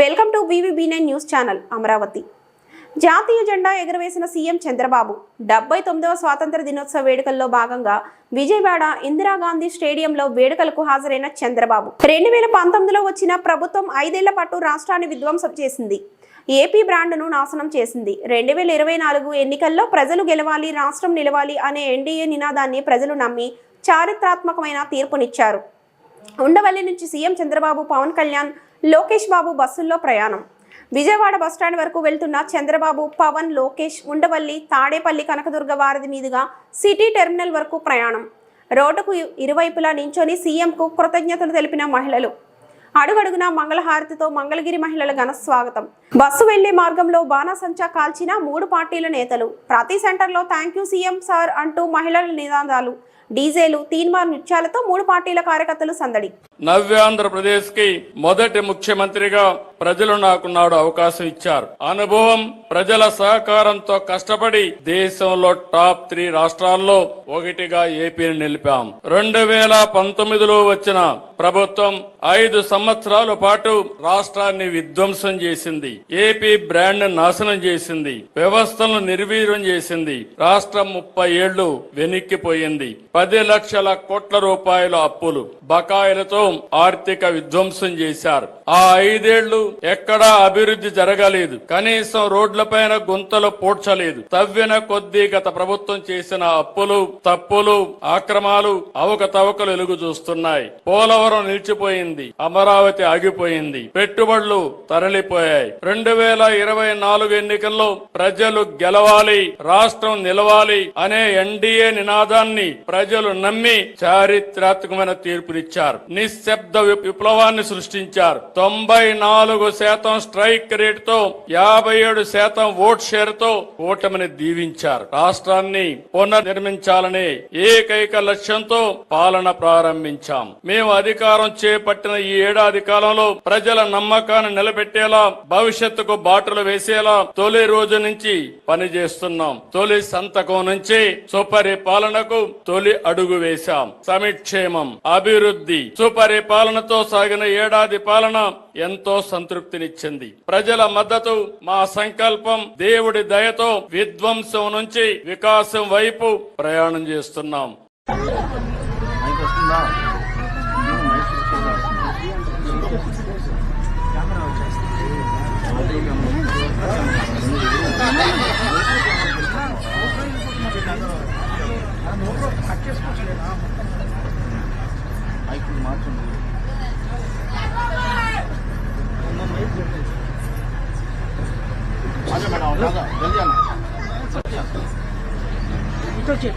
Welcome to BVB nine news channel Amaravati. జాతీయ జెండా ఎగురవేసిన CM Chandrababu డెబ్బై తొమ్మిదవ స్వాతంత్ర దినోత్సవ వేడుకల్లో భాగంగా విజయవాడ ఇందిరాగాంధీ స్టేడియంలో వేడుకలకు హాజరైన చంద్రబాబు. రెండు వేల పంతొమ్మిదిలో వచ్చిన ప్రభుత్వం ఐదేళ్ళ పాటు రాష్ట్రాన్ని విధ్వంసం చేసింది. ఏపీ బ్రాండ్ను నాశనం చేసింది. రెండు వేల ఇరవై నాలుగు ఎన్నికల్లో ప్రజలు గెలవాలి రాష్ట్రం నిలవాలి అనే ఎన్డీఏ నినాదాన్ని ప్రజలు నమ్మి చారిత్రాత్మకమైన తీర్పునిచ్చారు. ఉండవల్లి నుంచి సీఎం చంద్రబాబు పవన్ కళ్యాణ్ లోకేష్ బాబు బస్సుల్లో ప్రయాణం. విజయవాడ బస్టాండ్ వరకు వెళ్తున్న చంద్రబాబు పవన్ లోకేష్ ఉండవల్లి తాడేపల్లి కనకదుర్గ వారధి మీదుగా సిటీ టెర్మినల్ వరకు ప్రయాణం. రోడ్డుకు ఇరువైపులా నించొని సీఎంకు కృతజ్ఞతలు తెలిపిన మహిళలు. అడుగడుగున మంగళహారతితో మంగళగిరి మహిళల ఘన స్వాగతం. బస్సు వెళ్ళే మార్గంలో బాణాసంచా కాల్చిన మూడు పార్టీల నేతలు. ప్రతి సెంటర్లో థ్యాంక్ యూ సీఎం సార్ అంటూ మహిళల నినాదాలు. డీజేలు తీన్మార్ నృత్యాలతో మూడు పార్టీల కార్యకర్తలు సందడి. నవ్యాంధ్రప్రదేశ్కి మొదటి ముఖ్యమంత్రిగా ప్రజలు నాకు నాడు అవకాశం ఇచ్చారు. అనుభవం ప్రజల సహకారంతో కష్టపడి దేశంలో టాప్ త్రీ రాష్ట్రాల్లో ఒకటిగా ఏపీని నిలిపాం. రెండు వేల పంతొమ్మిదిలో వచ్చిన ప్రభుత్వం ఐదు సంవత్సరాల పాటు రాష్ట్రాన్ని విధ్వంసం చేసింది. ఏపీ బ్రాండ్ నాశనం చేసింది. వ్యవస్థలను నిర్వీర్యం చేసింది. రాష్ట్రం ముప్పై ఏళ్ళు వెనక్కిపోయింది. పది లక్షల కోట్ల రూపాయల అప్పులు బకాయిలతో ఆర్థిక విధ్వంసం చేశారు. ఆ ఐదేళ్ళు ఎక్కడా అభివృద్ధి జరగలేదు. కనీసం రోడ్లపైన గుంతలు పూడ్చలేదు. తవ్విన కొద్దీ గత ప్రభుత్వం చేసిన అప్పులు తప్పులు ఆక్రమాలు అవకతవకలు వెలుగు చూస్తున్నాయి. పోలవరం నిలిచిపోయింది. అమరావతి ఆగిపోయింది. పెట్టుబడులు తరలిపోయాయి. రెండు వేల ఇరవై నాలుగు ఎన్నికల్లో ప్రజలు గెలవాలి రాష్ట్రం నిలవాలి అనే ఎన్డీఏ నినాదాన్ని ప్రజలు నమ్మి చారిత్రాత్మకమైన తీర్పునిచ్చారు. నిశ్శబ్ద విప్లవాన్ని సృష్టించారు. తొంభై నాలుగు శాతం స్ట్రైక్ రేటుతో యాభై ఏడు శాతం ఓట్ షేర్తో ఓటమిని దీవించారు. రాష్ట్రాన్ని పునర్నిర్మించాలనే ఏకైక లక్ష్యంతో పాలన ప్రారంభించాం. మేము అధికారం చేపట్టిన ఈ ఏడాది కాలంలో ప్రజల నమ్మకాన్ని నిలబెట్టేలా భవిష్యత్తుకు బాటలు వేసేలా తొలి రోజు నుంచి పనిచేస్తున్నాం. తొలి సంతకం నుంచి సుపరిపాలనకు తొలి అడుగు వేశాం. సమిక్షేమం అభివృద్ధి సుపరిపాలనతో సాగిన ఏడాది పాలన ఎంతో సంతృప్తినిచ్చింది. ప్రజల మద్దతు మా సంకల్పం దేవుడి దయతో విధ్వంసం నుంచి వికాసం వైపు ప్రయాణం చేస్తున్నాం. మైక్ 你子着再这样再这样你再这